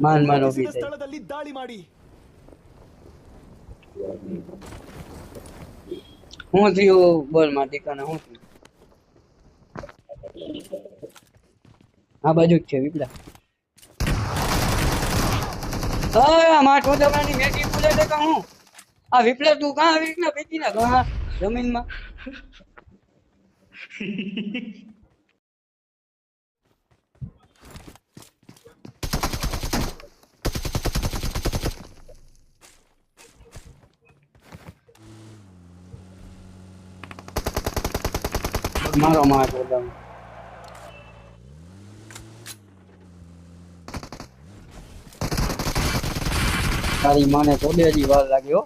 માન માન ઉભી ಗುರುತಿಸಿದ થઈ ಸ್ಥಳದಲ್ಲಿ ದಾಳಿ ಮಾಡಿ હું થયું બોલ માં દીકાને હું થયું આ બાજુ જ છે વિપલા અરે માં ટોટલાની મેગી પૂરે છે કે હું આ વિપલા તું કાં આવી રીતના ફેંકી ના ઘણા જમીનમાં મારો માર એકદમ તારી માને થોડી હજી વાર લાગ્યો.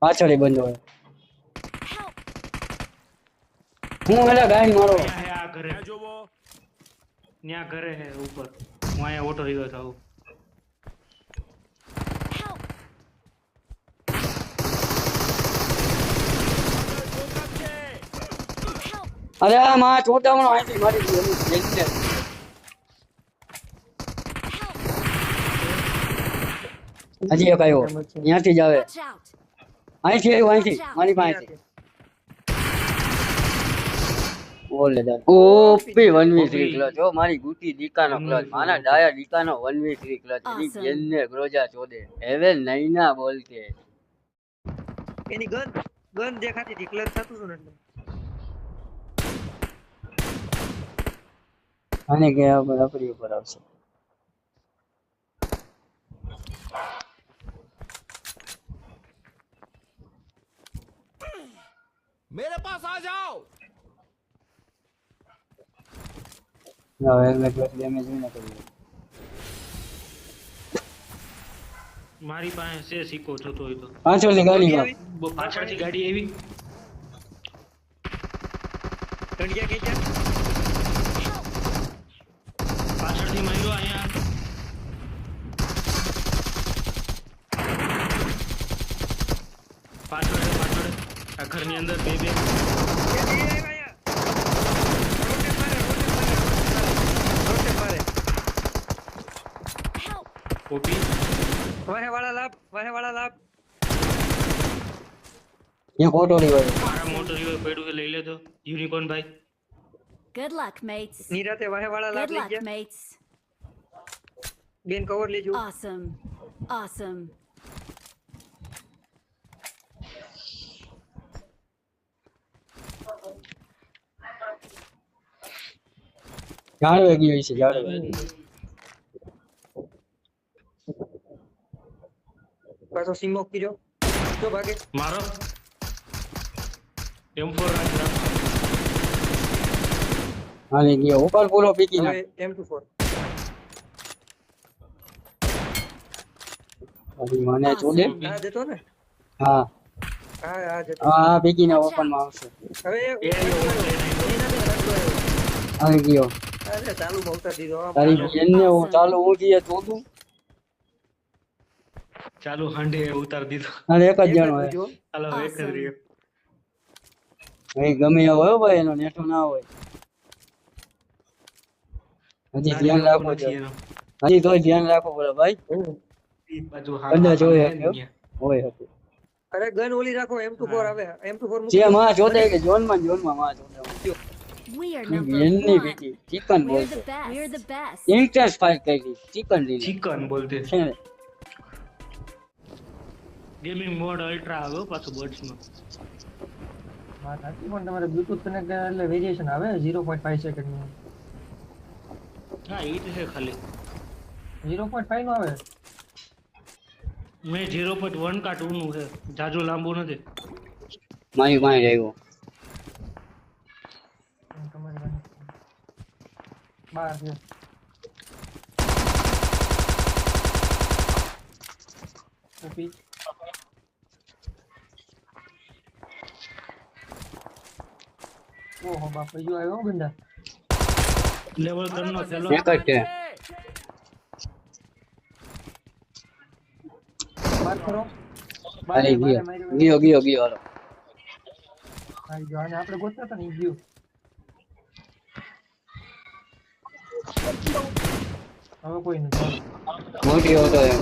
પાછળ બંધ હોય. હું એલા ગાડી મારો. આ ઘરે. ન્યા ઘરે હે ઉપર. હું અહીંયા ઓટો રહ્યો થાઉં અરે માં ચોટાવણો અહીંથી મારી ગઈ એની જઈને. હજી એક આવ્યો. ત્યાંથી જ આવે. અહીંથી આવ્યો અહીંથી. મારી પાસેથી. ઓલે દાદા. OP one v three clutch ઓ મારી ગુટી દીકાનો ક્લચ. મારા ડાયા દીકાનો વન વી થ્રી ક્લચ. એની. ગ્રોજા ચોદે. હવે નૈના બોલતે એની ગન ગન દેખાતી હતી. ક્લચ થતું હતું એટલે. આને કે આપણે આપણી ઉપર આવશે मेरे पास आ जाओ હવે એટલે ક્લચ ડેમેજ ન કરીએ મારી પાસે છે સિક્કો જોતો હોય તો પાછળથી ગાડી માં બ- પાછળથી ગાડી આવી ટંડિયા ખેંચ્યા પાછળથી પાછળ છે, પાછળ આ ઘરની અંદર બે બે એ, એ, એ, અહીંયા. રોટેટ મારે, રોટેટ મારે, રોટેટ મારે. Help. કોપી વાહે વાળા લાભ વાહે વાળા લાભ એ ખોટો નહીં હોય મારા મોટર રિવર પડ્યું છે લઈ લેતો યુનિકોર્ન ભાઈ Good luck, mates. નિરાતે વાહે વાળા Good લાભ લઈ luck, ગયા mates. બેન કવર લેજો Awesome. Awesome. જાણવે હોય છે જાણવે પાછો સીમો કીજો જો ભાગે. મારો? એમ ફોર હાલે ગયો ઉપર પૂરો પીકી એમ ટુ ફોર મને જોડે? આ જતો ને? હા. હા હા જતો હા પીકી ના ઓપનમાં આવશે હવે. હાલે ગયો અરે ચાલુ માં ઉતાર દીધો આ તારી બેનને હું ચાલુ હું કીએ ચોદું ચાલુ હાંડે ઉતાર દીધો. હાલે એક જ જણો હોય. ચાલો એક જ રહ્યો. ભાઈ ગમે એવો હોય ભાઈ એનો નેઠો ના હોય. હજી ધ્યાન રાખો હજી ધ્યાન પડે ભાઈ. હોય હતું અરે ગન ઓલી રાખો એમ ટુ ફોર આવે. એમ ટુ ફોર જે માં કે જોનમાં જોનમાં We are number બેનની one. પીકી ચિકન We're બોલતો the best. We're the best. Interest fight કરી ચિકન લીધી ચિકન બોલતે છે ને ગેમિંગ મોડ અલ્ટ્રા આવ્યો પાછું બર્ડ્સ માં વાત સાચી પણ તમારે બ્લૂટૂથ કનેક્ટ એટલે વેરિએશન આવે 0.5 સેકન્ડ નું હા એ જ છે ખાલી 0.5 નું આવે મેં ઝીરો પોઈન્ટ વન કા ટુ નું છે જાજુ લાંબુ નથી મારી પાસે આવ્યો બાર છે કોપી ઓહો બાપ બીજો આવ્યો હો ગંડા લેવલ ત્રણ નો થેલો એક જ છે બાર કરો ગયો ગયો ગયો હાલો ગયો અને આપણે ગોતતા હતા ને ગયું હવે કોઈ નથી મોટી ઓટો એમ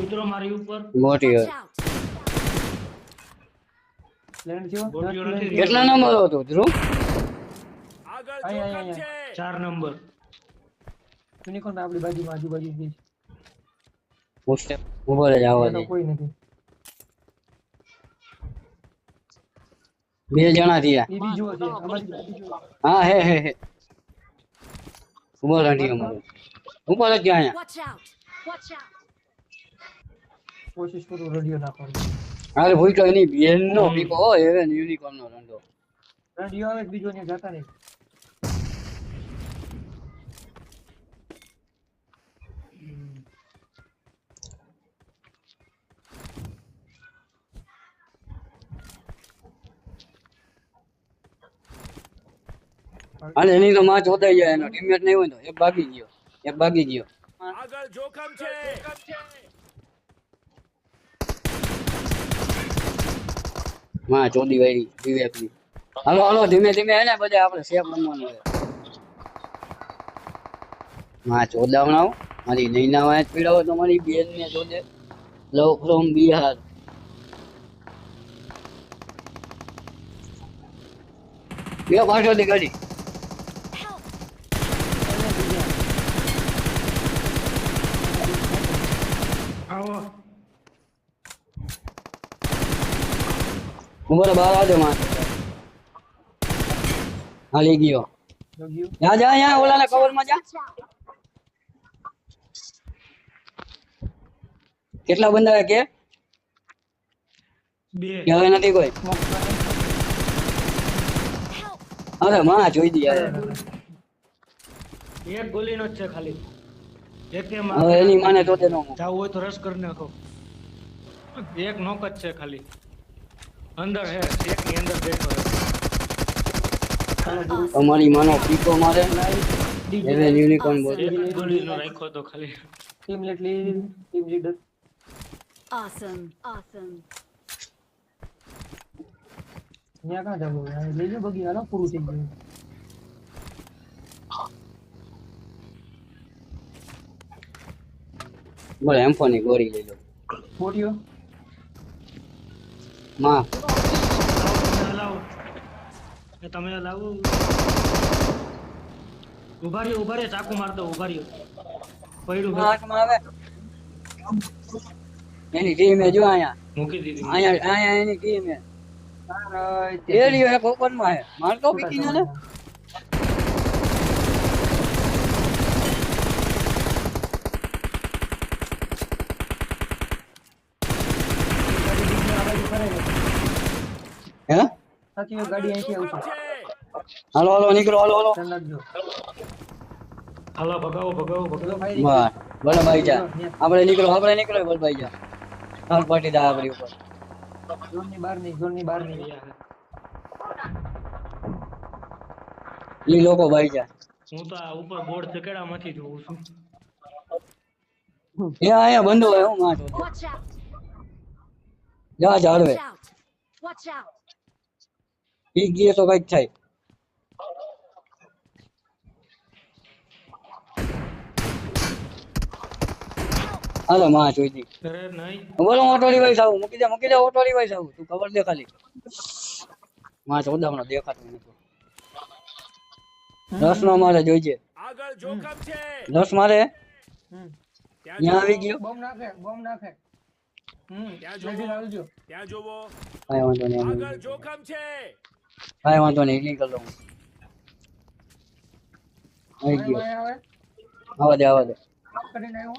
ઉતરો મારી ઉપર મોટી હોય કેટલા નંબર હતો ધ્રુવ ચાર નંબર યુનિકોર્ન આપણી બાજુમાં આજુબાજુ જ ઊભો રહે આવવા કોઈ નથી બે જણા થયા. હા હે હે હે. ઊભો રહી અમારો. ઊભો જ ગયા અહીંયા. કોશિશ કરું રેડિયો નાખવાનું અરે ભૂલતો એની બેન નો પીકો હોય હવે યુનિકોર્ન નો રંડો. રેડિયો આવે તો બીજો ને જતા નહીં અને એની તો માં ચોદાઈ જાય એનો ટીમમેટ નહીં હોય તો એક ભાગી ગયો એક ભાગી ગયો આગળ જોખમ છે માં ચોદી વાળી વિવેક ની હાલો હાલો ધીમે ધીમે હે ને બધા આપણે સેફ રમવાનું છે માં ચોદાવણાવ મારી નૈના વાંચ પીડાવો તો મારી બેન ને ચોદે લવ ફ્રોમ બિહાર બે પાછળથી ગાડી ઊભો બહાર આવજો માં હાલી ગયો. જોગ્યું જા જા અહીંયા ઓલાના કવરમાં જા. કેટલા બંદા કે? બે. કે હવે નથી કોઈ. અરે માં જોઈ દી યાર. એક ગોલીનો જ છે ખાલી. એક એની માને તો તેનો જાવ હોય તો રસ કરી નાખો. એક નોક જ છે ખાલી. અંદર હે એક ની અંદર બેઠો હે. તમારી માનો પીકો મારે. હવે યુનિકોર્ન બોલ. ગોલી નો રાખ્યો તો ખાલી. Team lead team leader awesome awesome ત્યાં કા જવું? યાર લઈ લો બગી હાલો પૂરું થઈ ગયું. બોલે એમ ફોની ગોરી લઈ લો. બોટીઓ માં. તમે લાવો એ તમે લાવો. ઊભા રહ્યો ઊભા રહ્યો ચાકુ મારતો ઊભા રહ્યો. પડ્યું. હાથમાં આવે. એની ટીમ જો અહીંયા. મૂકી દીધી. અહીંયા અહીંયા એની ટીમ હે એ એક ઓપનમાં હે. મારતો પીકી ને? સાચી વાત, ગાડી અહીંથી આવશે હાલો હાલો નીકળો હાલો હાલો ધ્યાન રાખજો હાલો ભગાવો ભગાવો ભગાવો પેલો ફાયરિંગ બસ બોલો ભાઈ જા આપણે નીકળો આપણે નીકળો બોલ ભાઈ જા ત્રણ પાર્ટી દા આપણી ઉપર ઝોનની બહાર નહીં ઝોનની બહાર નહીં ઈ લોકો ભાઈ જા હું તો આ ઉપર બોર્ડ ચકેડામાંથી જોઉં છું એ અહીંયા બંધો હોય હું માં ચોદે. Watch out. જા જાળવે Watch out. Out. ગયે તો કંઈક થાય. હાલો માં જોઈ દી. બોલો ઓટો રિવાઈ આવું. મૂકી દે મૂકી દે ઓટો રિવાઈ આવું. તું ખબર દે ખાલી. માં ચોદામણો દેખાતો નથી. દસ નો મારે જોઈજે આગળ જોખમ છે. દસ મારે? ત્યાં ત્યાં આવી ગયો? બોમ્બ નાખે બોમ્બ નાખે. હમ ત્યાં જોવો. ત્યાં જોવો આગળ જોખમ છે. કાંઈ વાંધો નહીં નીકળ લઉં આવી ગયો આવે આવા દે આવા દે કરીને આવ્યો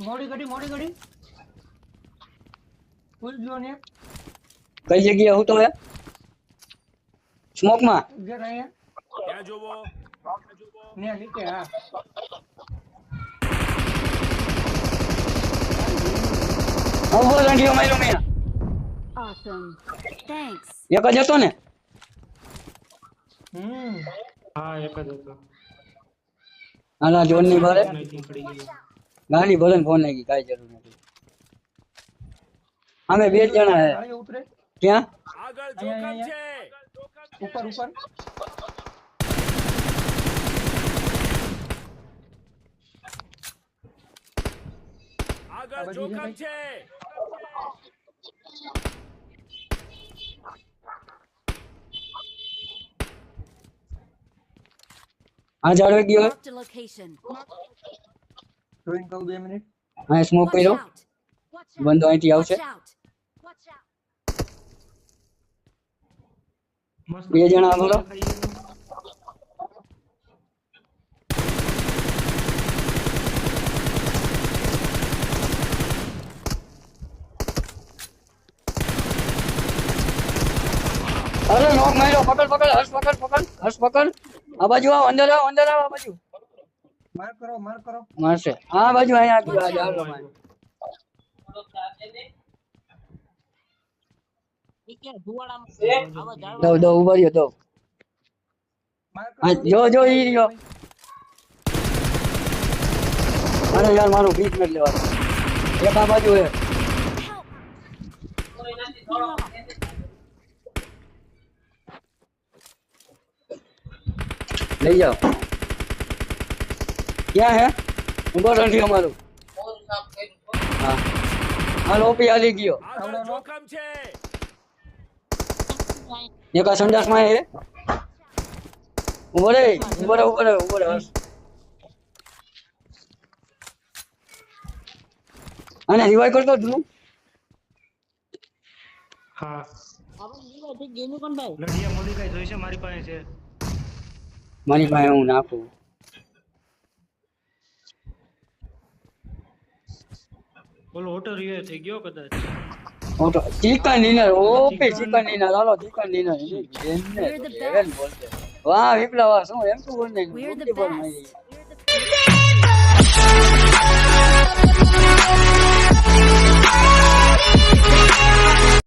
મોડી ઘડી મોડી ઘડી ફૂલ જો ને કઈ જગ્યાએ હું તો હે સ્મોક માં ઉજર અહીંયા ત્યાં જોવો ત્યાં જોવો ને નીચે હા ઉભો રંગીયો માર્યો મેં Awesome. Thanks. એક જ હતો ને હમ હા એક જ હતો આના જોન ની બારે અહીંથી પડી ગયો ગાડી ભલે ફોન નાખી કાંઈ જરૂર નથી અમે બે જ જણા હે ગાડીઓ ઉતરે ક્યાં આગળ અહીંયા, જોખમ અહીંયા. છે ઉપર ઉપર આ આગળ બાજુ છે જોખમ ભાઈ? છે આ જાળવે ગયો Marked a location. જોઈન કહું બે મિનિટ હા સ્મોક Watch કર્યો out. Watch out. બંદો અહીંથી આવશે Watch out. Watch out. મસ્ત બે જણા બોલો. અરે નોક માર્યો પકડ પકડ હર્ષ પકડ પકડ હર્ષ પકડ આ બાજુ આવો અંદર આવો અંદર આવો આ બાજુ. માર કરો માર કરો. મારશે. આ બાજુ અહીંયા આવી જાળો માં. દઉં દઉં ઊભા રહ્યો દઉં. જો જો ઈ રહ્યો. અરે યાર મારું બીટ મેટ લેવાનું. એક આ બાજુ હે. લઈ જાઓ ક્યાં હે ઉભો નથી અમારું હા હા લોપી હાલી ગયો આગળ જોખમ છે એક આ સંડાસમાં હે ઉભો રે ઉભો રે ઉભો રે ઉભો રે હર્ષ. આને રિવાઈવ કરતો ધ્રુવ હા લડિયા મોદી કઈ જોઈશે મારી પાસે છે મારી પાસે હું નાખું. ઓલો ઓટો રિવે થઈ ગયો કદાચ? ઓટો ચિકન ડિનર ઓપે ચિકન ડિનર હાલો ચિકન ડિનર વાહ વિપ્લવ શું એમ તું બોલ? ને We're the મોટી બોલ best.